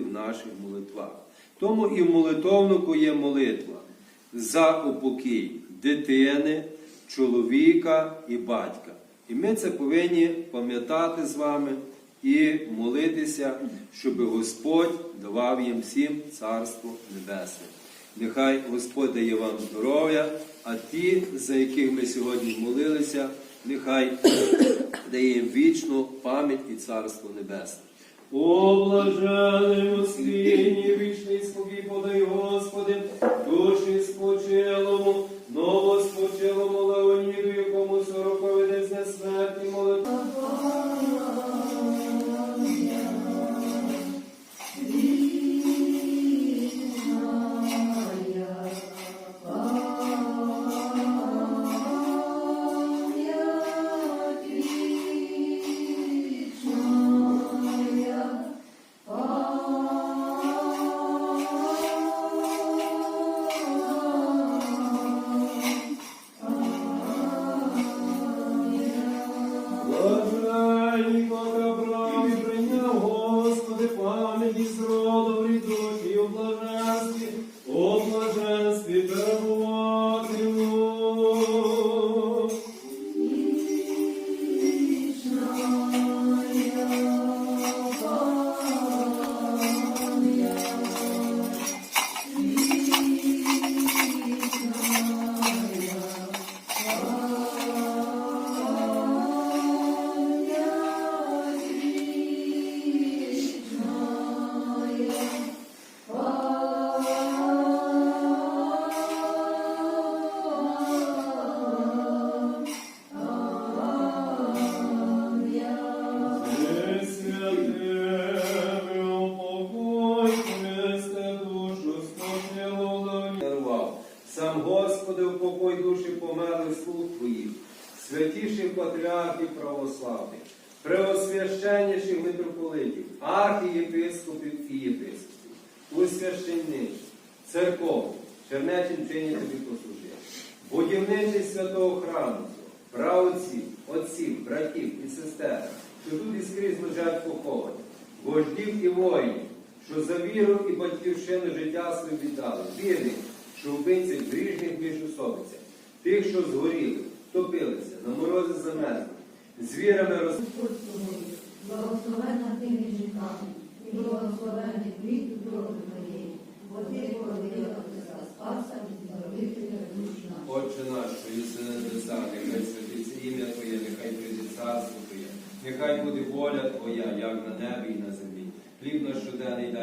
в наших молитвах. Тому і в молитовнику є молитва за упокій дитини, чоловіка і батька. І ми це повинні пам'ятати з вами і молитися, щоб Господь давав їм всім Царство Небесне. Нехай Господь дає вам здоров'я, а ті, за яких ми сьогодні молилися, нехай дає їм вічну пам'ять і Царство Небесне. О, Воскресінні, вічний спокій подай, Господи, душі спочилому, Сам Господи, упокой душі померлих слуг Твоїх, святіших патріархів православних, преосвященніших митрополитів, архієпископів і єпископів, усвященничів, церков, Чернечин чині тобі послужив, будівничий святого храму, праотців, отців, братів і сестер, що тут і скрізь лежать поховані, вождів і воїнів, що за віру і батьківщину життя своє віддали, вірних, що вбивців грішних міжусобицях, тих, що згоріли, топилися, на морози замерзли, звірами роз... Благословенна ти між жінками, і благословенний плід утроби твоєї, бо ти породила Христа Спаса і Збавителя душ наших. Отче наш, що єси на небесах, нехай святиться ім'я Твоє, нехай прийде царство Твоє, нехай буде воля Твоя, як на небі і на землі. Хліб наш щоденний дай